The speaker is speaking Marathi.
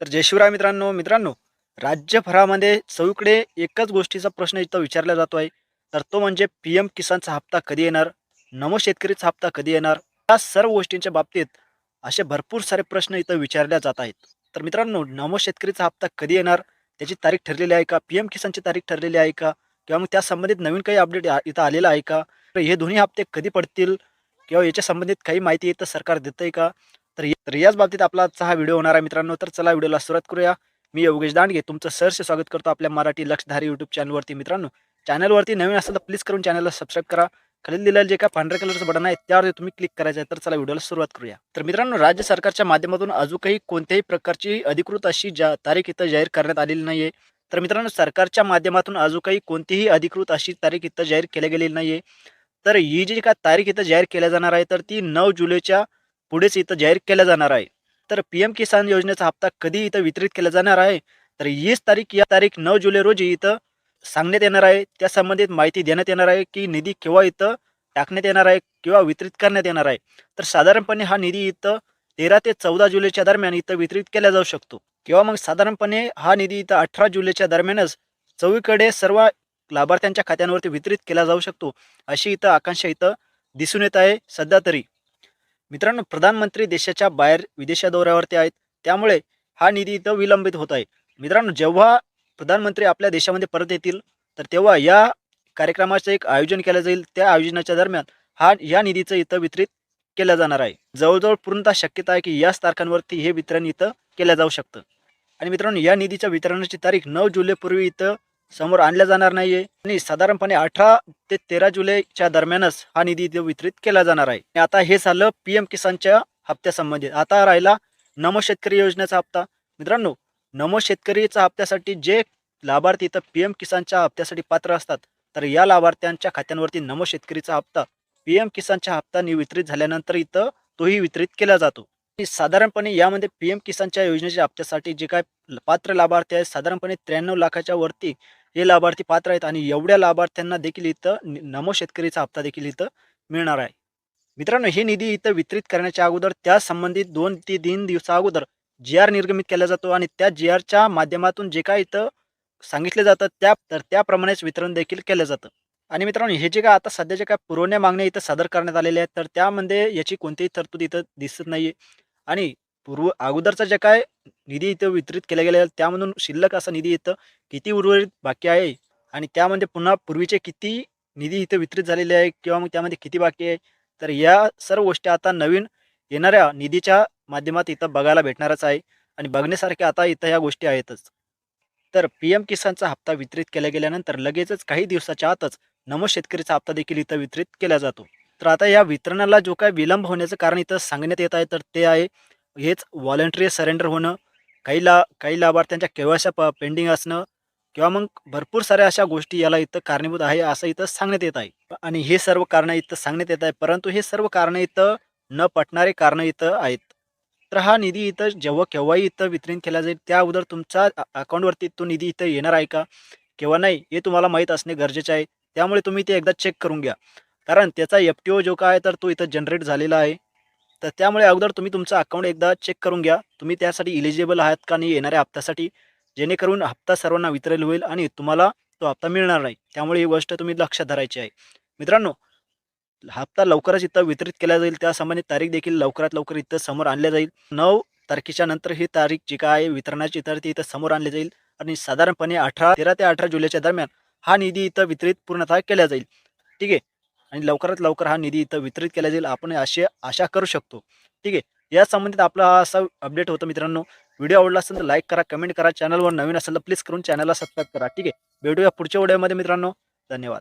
तर जय शिवराय मित्रांनो. मित्रांनो राज्यभरामध्ये सगळीकडे एकच गोष्टीचा प्रश्न इथं विचारला जातो आहे. तर तो म्हणजे पी एम किसानचा हप्ता कधी येणार? नमो शेतकरीचा हप्ता कधी येणार? या सर्व गोष्टींच्या बाबतीत असे भरपूर सारे प्रश्न इथं विचारल्या जात आहेत. तर मित्रांनो नमो शेतकरीचा हप्ता कधी येणार? त्याची तारीख ठरलेली आहे का? पी एम किसानची तारीख ठरलेली आहे का? किंवा मग त्या संबंधित नवीन काही अपडेट इथं आलेलं आहे का? तर हे दोन्ही हप्ते कधी पडतील? किंवा याच्या संबंधित काही माहिती इथं सरकार देतं आहे का? तर तर याच बाबतीत आपला हा व्हिडिओ होणार आहे मित्रांनो. तर चला व्हिडिओला सुरुवात करूया. मी योगेश दांडगे तुमचं सहर्ष स्वागत करतो आपल्या मराठी लक्षधारी यूट्यूब चॅनलवरती मित्रांनो. चॅनलवरती नवीन असेल तर प्लीज करून चॅनलला सबस्क्राईब करा. खाली दिलेलं जे काय पांढऱ्या कलरचं बटन आहे त्यावर तुम्ही क्लिक करायचं आहे तर चला व्हिडिओला सुरुवात करूया. तर मित्रांनो राज्य सरकारच्या माध्यमातून अजूनही कोणत्याही प्रकारची अधिकृत अशी जा तारीख इथं जाहीर करण्यात आलेली नाही आहे तर मित्रांनो सरकारच्या माध्यमातून अजूनही कोणतीही अधिकृत अशी तारीख इथं जाहीर केल्या गेलेली नाही आहे तर ही जी काय तारीख इथं जाहीर केल्या जाणार आहे तर ती नऊ जुलैच्या पुढेच इथं जाहीर केल्या जाणार आहे. तर पी एम किसान योजनेचा हप्ता कधी इथं वितरित केला जाणार आहे? तर हीच तारीख या तारीख नऊ जुलै रोजी इथं सांगण्यात येणार आहे. त्या संबंधित माहिती देण्यात येणार आहे की निधी केव्हा इथं टाकण्यात येणार आहे किंवा वितरित करण्यात येणार आहे. तर साधारणपणे हा निधी इथं तेरा ते चौदा जुलैच्या दरम्यान इथं वितरित केला जाऊ शकतो. किंवा मग साधारणपणे हा निधी इथं अठरा जुलैच्या दरम्यानच चौवीकडे सर्व लाभार्थ्यांच्या खात्यांवरती वितरित केला जाऊ शकतो अशी इथं आकांक्षा इथं दिसून येत आहे. सध्या तरी मित्रांनो प्रधानमंत्री देशाच्या बाहेर विदेशा दौऱ्यावरती आहेत. त्यामुळे हा निधी इथं विलंबित होत आहे. मित्रांनो जेव्हा प्रधानमंत्री आपल्या देशामध्ये परत येतील तर तेव्हा या कार्यक्रमाचं एक आयोजन केलं जाईल. त्या आयोजनाच्या दरम्यान हा या निधीचं इथं वितरित केलं जाणार आहे. जवळजवळ पूर्णतः शक्यता आहे की याच तारखांवरती हे वितरण इथं केलं जाऊ शकतं. आणि मित्रांनो या निधीच्या वितरणाची तारीख नऊ जुलैपूर्वी इथं समोर आणल्या जाणार नाहीये. आणि साधारणपणे अठरा ते तेरा जुलैच्या दरम्यानच हा निधी वितरित केला जाणार आहे. आणि आता हे झालं पीएम किसानच्या हप्त्यासंबंधित. आता राहिला नमो शेतकरी योजनेचा हप्ता. मित्रांनो नमो शेतकरीच्या हप्त्यासाठी जे लाभार्थी इथं पी एम किसानच्या हप्त्यासाठी पात्र असतात तर या लाभार्थ्यांच्या खात्यांवरती नमो शेतकरीचा हप्ता पी एम किसानच्या हप्त्याने वितरित झाल्यानंतर इथं तोही वितरित केला जातो. साधारणपणे यामध्ये पी एम किसानच्या योजनेच्या हप्त्यासाठी जे काय पात्र लाभार्थी आहेत साधारणपणे त्र्याण्णव लाखाच्या वरती हे लाभार्थी पात्र आहेत आणि एवढ्या लाभार्थ्यांना देखील इथं नमो शेतकरीचा हप्ता देखील इथं मिळणार आहे. मित्रांनो हे निधी इथं वितरित करण्याच्या अगोदर त्या संबंधित दोन ते तीन दिवसा अगोदर जी आर निर्गमित केला जातो आणि त्या जी आरच्या माध्यमातून जे काय इथं सांगितलं जातं त्या तर त्याप्रमाणेच वितरण देखील केलं जातं. आणि मित्रांनो हे जे काय आता सध्याच्या काय पुरवण्या मागण्या इथं सादर करण्यात आलेल्या आहेत तर त्यामध्ये याची कोणतीही तरतूद इथं दिसत नाही आणि पूर्व अगोदरचा जे काय निधी इथं वितरित केला गेला त्यामधून शिल्लक असा निधी इथं किती उर्वरित बाकी आहे? आणि त्यामध्ये पुन्हा पूर्वीचे किती निधी इथं वितरित झालेले आहे? किंवा मग त्यामध्ये किती बाकी आहे? तर या सर्व गोष्टी आता नवीन येणाऱ्या निधीच्या माध्यमात इथं बघायला भेटणारच आहे. आणि बघण्यासारख्या आता इथं ह्या गोष्टी आहेतच. तर पी एम किसानचा हप्ता वितरित केला गेल्यानंतर लगेचच काही दिवसाच्या आतच नमो शेतकरीचा हप्ता देखील इथं वितरित केला जातो. तर आता या वितरणाला जो काय विलंब होण्याचं कारण इथं सांगण्यात येत आहे तर ते आहे हेच व्हॉलेंटरी सरेंडर होणं. काही ला काही लाभार्थ्यांच्या केव्हाशा प पेंडिंग असणं किंवा मग भरपूर साऱ्या अशा गोष्टी याला इथं कारणीभूत आहे असं इथं सांगण्यात येत आहे. आणि हे सर्व कारणं इथं सांगण्यात येत आहे परंतु हे सर्व कारणं इथं न पटणारे कारणं इथं आहेत. तर हा निधी इथं जेव्हा केव्हाही इथं वितरित केला जाईल त्या अगोदर तुमच्या अकाउंटवरती तो निधी इथं येणार आहे का? किंवा नाही हे तुम्हाला माहीत असणे गरजेचे आहे. त्यामुळे तुम्ही ते एकदा चेक करून घ्या. कारण त्याचा एफ टी ओ जो काय तर तो इथं जनरेट झालेला आहे. तर त्यामुळे अगोदर तुम्ही तुमचं अकाउंट एकदा चेक करून घ्या. तुम्ही त्यासाठी इलिजिबल आहात का नाही येणाऱ्या हप्त्यासाठी? जेणेकरून हप्ता सर्वांना वितरेल होईल आणि तुम्हाला तो हप्ता मिळणार नाही. त्यामुळे ही गोष्ट तुम्ही लक्षात धरायची आहे. मित्रांनो हप्ता लवकरच इथं वितरित केला जाईल. त्यासंबंधित तारीख देखील लवकरात लवकर इथं समोर आणल्या जाईल. नऊ तारखेच्या नंतर ही तारीख जी काय आहे वितरणाची तर ती इथं समोर आणली जाईल. आणि साधारणपणे अठरा तेरा ते अठरा जुलैच्या दरम्यान हा निधी इथं वितरित पूर्णतः केला जाईल. ठीक आहे? आणि लवकरात लवकर हा निधी इथं वितरित केला जाईल. आपण अशी आशा करू शकतो. ठीक आहे. या संबंधित आपला हा असा अपडेट होतं मित्रांनो. व्हिडिओ आवडला असेल तर लाईक करा कमेंट करा. चॅनलवर नवीन असेल तर प्लीज करून चॅनलला सबस्क्राईब करा. ठीक आहे. भेटूया पुढच्या व्हिडिओमध्ये मित्रांनो. धन्यवाद.